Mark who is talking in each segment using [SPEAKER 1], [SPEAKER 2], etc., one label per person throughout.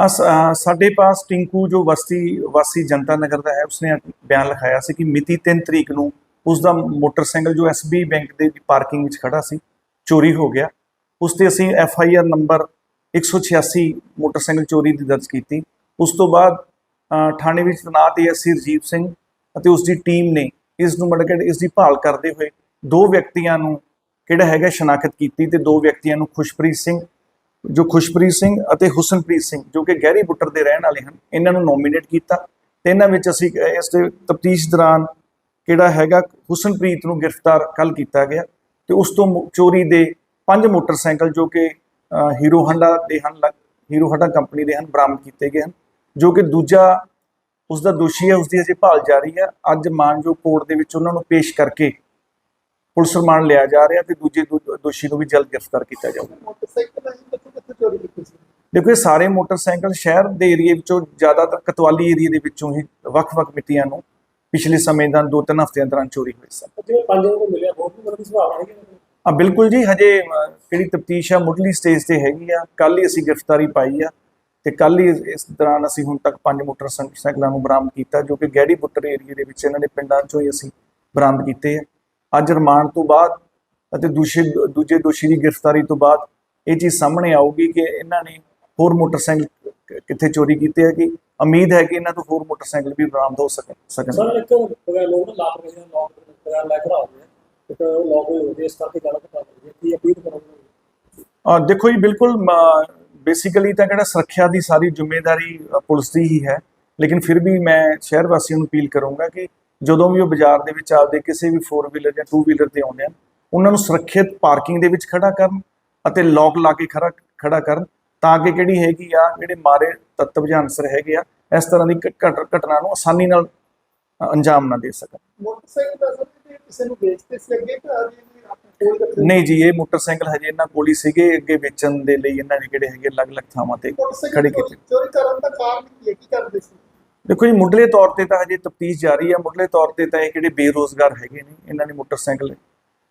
[SPEAKER 1] ਹਾਂ ਸਾਡੇ ਪਾਸ ਟਿੰਕੂ ਜੋ ਵਸਤੀ, ਵਾਸੀ ਜਨਤਾ ਨਗਰ ਦਾ ਹੈ, ਉਸਨੇ ਬਿਆਨ ਲਿਖਾਇਆ ਸੀ ਕਿ ਮਿਤੀ 3 ਤਰੀਕ ਨੂੰ ਉਸ ਦਾ ਮੋਟਰਸਾਈਕਲ ਜੋ ਐਸਬੀ ਬੈਂਕ ਦੇ ਪਾਰਕਿੰਗ ਵਿੱਚ ਖੜਾ ਸੀ, ਚੋਰੀ ਹੋ ਗਿਆ। ਉਸ ਤੇ ਅਸੀਂ F I R number 186 motorcycle ਚੋਰੀ ਦੀ ਦਰਜ ਕੀਤੀ। ਉਸ ਤੋਂ ਬਾਅਦ ਥਾਣੇ ਵਿੱਚ ਤੈਨਾਤ ਏਐਸਸੀ ਰਜੀਵ ਸਿੰਘ ਅਤੇ ਉਸ ਦੀ ਟੀਮ ਨੇ ਇਸ ਨੂੰ ਮਤਲਬ ਕਿ ਇਸ ਦੀ ਭਾਲ ਕਰਦੇ ਹੋਏ ਦੋ ਵਿਅਕਤੀਆਂ ਨੂੰ ਕਿਹੜਾ ਹੈਗਾ, ਸ਼ਨਾਖਤ ਕੀਤੀ ਤੇ ਦੋ ਵਿਅਕਤੀਆਂ ਨੂੰ ਖੁਸ਼ਪ੍ਰੀਤ ਸਿੰਘ ਜੋ ਖੁਸ਼ਪ੍ਰੀਤ ਸਿੰਘ ਅਤੇ ਹੁਸਨਪ੍ਰੀਤ ਸਿੰਘ, ਜੋ ਕਿ ਗਹਿਰੀ ਬੁੱਟਰ ਦੇ ਰਹਿਣ ਵਾਲੇ ਹਨ, ਇਹਨਾਂ ਨੂੰ ਨੋਮੀਨੇਟ ਕੀਤਾ ਤੇ ਇਹਨਾਂ ਵਿੱਚ ਅਸੀਂ ਇਸ ਦੇ ਤਫਤੀਸ਼ ਦੌਰਾਨ ਕਿਹੜਾ ਹੈਗਾ, ਹੁਸਨਪ੍ਰੀਤ ਨੂੰ ਗ੍ਰਿਫਤਾਰ ਕੱਲ ਕੀਤਾ ਗਿਆ ਤੇ ਉਸ ਤੋਂ ਚੋਰੀ ਦੇ ਪੰਜ ਮੋਟਰਸਾਈਕਲ ਜੋ ਕਿ ਹੀਰੋ ਹੰਡਾ ਦੇ ਹਨ ਹੀਰੋ ਹੰਡਾ ਕੰਪਨੀ ਦੇ ਹਨ, ਬਰਾਮਦ ਕੀਤੇ ਗਏ ਹਨ, ਜੋ ਕਿ ਦੂਜਾ ਉਸ ਦਾ ਦੋਸ਼ੀ ਹੈ, ਉਸ ਦੀ ਅਜੇ ਭਾਲ ਜਾਰੀ ਹੈ। ਅੱਜ ਮਾਨਜੋ ਕੋਰਟ ਦੇ ਵਿੱਚ ਉਹਨਾਂ ਨੂੰ ਪੇਸ਼ ਕਰਕੇ ਪੁਲਿਸ ਰਿਮਾਂਡ ਲਿਆ ਜਾ ਰਿਹਾ ਤੇ ਦੂਜੇ ਦੋ- ਦੋਸ਼ੀ ਨੂੰ ਵੀ ਜਲਦ ਗ੍ਰਿਫਤਾਰ ਕੀਤਾ ਜਾਊਗਾ
[SPEAKER 2] ਮੋਟਰਸਾਈਕਲ ਅਸੀਂ ਕਿੱਥੇ ਕਿੱਥੇ ਚੋਰੀ ਕੀਤੀ ਸੀ
[SPEAKER 1] ਦੇਖੋ ਇਹ ਸਾਰੇ ਮੋਟਰਸਾਈਕਲ ਸ਼ਹਿਰ ਦੇ ਏਰੀਏ ਵਿੱਚੋਂ ਜ਼ਿਆਦਾਤਰ ਕਤਵਾਲੀ ਏਰੀਏ ਦੇ ਵਿੱਚੋਂ ਹੀ ਵੱਖ-ਵੱਖ ਮਿੱਟੀਆਂ ਨੂੰ ਪਿਛਲੇ ਸਮੇਂ ਦਾ ਦੋ ਤਿੰਨ ਹਫ਼ਤਿਆਂ ਦੌਰਾਨ ਚੋਰੀ ਹੋਈ ਸਨ
[SPEAKER 2] ਜਿਵੇਂ ਪੰਜ ਨੂੰ ਮਿਲਿਆ ਸੁਭਾਅ ਨੇ।
[SPEAKER 1] ਆ ਬਿਲਕੁਲ ਜੀ ਹਜੇ ਜਿਹੜੀ ਤਫਤੀਸ਼ ਆ ਮੁੱਢਲੀ ਸਟੇਜ ਤੇ ਹੈਗੀ ਆ। ਕੱਲ ਹੀ ਅਸੀਂ ਗ੍ਰਿਫਤਾਰੀ ਪਾਈ ਆ ਤੇ ਕੱਲ ਹੀ ਇਸ ਦੌਰਾਨ ਅਸੀਂ ਹੁਣ ਤੱਕ ਪੰਜ ਮੋਟਰਸਾਈਕਲਾਂ ਨੂੰ ਬਰਾਮਦ ਕੀਤਾ ਜੋ ਕਿ ਗੈੜੀ ਬੁੱਟਰ ਏਰੀਏ ਦੇ ਵਿੱਚ ਇਹਨਾਂ ਦੇ ਪਿੰਡਾਂ ਚੋਂ ਹੀ ਅਸੀਂ ਬਰਾਮਦ ਕੀਤੇ ਆ। ਅੱਜ ਰਿਮਾਂਡ ਤੋਂ ਬਾਅਦ ਅਤੇ ਦੂਜੇ ਦੂਜੇ ਦੋਸ਼ੀ ਦੀ ਗ੍ਰਿਫਤਾਰੀ ਤੋਂ ਬਾਅਦ ਇਹ ਚੀਜ਼ ਸਾਹਮਣੇ ਆਊਗੀ ਕਿ ਇਹਨਾਂ ਨੇ ਹੋਰ ਮੋਟਰਸਾਈਕਲ ਕਿੱਥੇ ਚੋਰੀ ਕੀਤੇ ਆ ਕਿ ਉਮੀਦ ਹੈ ਕਿ ਇਹਨਾਂ ਤੋਂ ਹੋਰ ਮੋਟਰਸਾਈਕਲ ਵੀ ਬਰਾਮਦ ਹੋ ਸਕਣ ਸਕਣ।
[SPEAKER 2] ਸਰ ਇੱਕ ਲੋਕ ਨਾ ਲਾਪ ਰਹੇ ਲੋਕ ਬਗੈਰ ਲੈ ਕੇ ਆਉਂਦੇ ਇੱਕ ਲੋਕ ਹੋਏ ਹੁੰਦੇ ਇਸ ਕਰਕੇ ਗੱਲ ਪਤਾ ਲੱਗਦੀ ਹੈ ਕੀ ਅਪੀਲ ਕਰੋਗੇ?
[SPEAKER 1] ਆ ਦੇਖੋ ਜੀ ਬਿਲਕੁਲ ਬੇਸਿਕਲੀ ਤਾਂ ਕਿਹੜਾ ਸੁਰੱਖਿਆ ਦੀ ਸਾਰੀ ਜ਼ਿੰਮੇਵਾਰੀ ਪੁਲਿਸ ਦੀ ਹੀ ਹੈ। ਲੇਕਿਨ ਫਿਰ ਵੀ ਮੈਂ ਸ਼ਹਿਰ ਵਾਸੀਆਂ ਨੂੰ ਅਪੀਲ ਕਰੂੰਗਾ ਕਿ ਜਦੋਂ ਵੀ ਉਹ ਬਾਜ਼ਾਰ ਦੇ ਵਿੱਚ ਆਪਦੇ ਕਿਸੇ ਵੀ 4 ਵੀਲਰ ਜਾਂ 2 ਵੀਲਰ ਤੇ ਆਉਂਦੇ ਹਨ ਉਹਨਾਂ ਨੂੰ ਸੁਰੱਖਿਅਤ ਪਾਰਕਿੰਗ ਦੇ ਵਿੱਚ ਖੜਾ ਕਰਨ ਅਤੇ ਲੋਕ ਲਾ ਕੇ ਖੜਾ ਖੜਾ ਕਰਨ। ਤਾਂ ਕਿ ਕਿਹੜੀ ਹੈਗੀ ਆ ਜਿਹੜੇ ਮਾਰੇ ਤੱਤਵ ਜਾਂ ਅਨਸਰ ਹੈਗੇ ਆ ਇਸ ਤਰ੍ਹਾਂ ਦੀ ਘਟਨਾ ਨੂੰ ਆਸਾਨੀ ਨਾਲ ਅੰਜਾਮ ਨਾ ਦੇ ਸਕਣ।
[SPEAKER 2] ਮੋਟਰਸਾਈਕਲ ਦਾ ਸਰ ਜੇ ਕਿਸੇ ਨੂੰ ਵੇਚਦੇ ਸੀ ਅੱਗੇ ਤਾਂ ਅਜੇ ਵੀ ਆਪਣੇ ਕੋਲ ਰੱਖਦੇ
[SPEAKER 1] ਨਹੀਂ ਜੀ ਇਹ ਮੋਟਰਸਾਈਕਲ ਹਜੇ ਇਹਨਾਂ ਕੋਲ ਹੀ ਸੀਗੇ ਅੱਗੇ ਵੇਚਣ ਦੇ ਲਈ ਇਹਨਾਂ ਨੇ ਕਿਹੜੇ ਹੈਗੇ ਅਲੱਗ-ਅਲੱਗ ਥਾਵਾਂ ਤੇ ਖੜੇ ਕੀਤੇ।
[SPEAKER 2] ਚੋਰੀ ਕਰਨ ਦਾ ਕਾਰਨ ਕੀ ਹੈ? ਕੀ ਕਰਦੇ ਸੀ?
[SPEAKER 1] ਦੇਖੋ ਜੀ ਮੁੱਢਲੇ ਤੌਰ ਤੇ ਤਾਂ ਹਜੇ ਤਫਤੀਸ਼ ਜਾਰੀ ਹੈ ਮੁੱਢਲੇ ਤੌਰ ਤੇ ਤਾਂ ਇਹ ਕਿਹੜੇ ਬੇਰੋਜ਼ਗਾਰ ਹੈਗੇ ਨੇ ਇਹਨਾਂ ਨੇ ਮੋਟਰਸਾਈਕਲ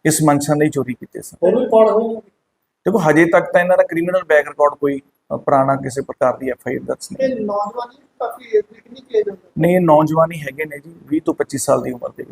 [SPEAKER 1] ਇਸ ਮਨਸ਼ਾ ਲਈ ਚੋਰੀ ਕੀਤੇ ਸਨ।
[SPEAKER 2] ਹੋਰ ਵੀ ਰਿਕਾਰਡ ਹੋਏ
[SPEAKER 1] ਦੇਖੋ ਹਜੇ ਤੱਕ ਤਾਂ ਇਹਨਾਂ ਦਾ ਕ੍ਰਿਮੀਨਲ ਬੈਕ ਰਿਕਾਰਡ ਕੋਈ ਪੁਰਾਣਾ ਕਿਸੇ ਪ੍ਰਕਾਰ ਦੀ ਐਫ ਆਈ ਆਰ ਦਰਜ ਨਹੀਂ।
[SPEAKER 2] ਨੌਜਵਾਨੀ ਕਾਫੀ ਏਜ ਨਿਕਲੀ ਜਾਂਦੇ
[SPEAKER 1] ਨਹੀਂ ਨੌਜਵਾਨ ਹੈਗੇ ਨੇ ਜੀ 20 ਤੋਂ 25 ਸਾਲ ਦੀ ਉਮਰ ਦੇ।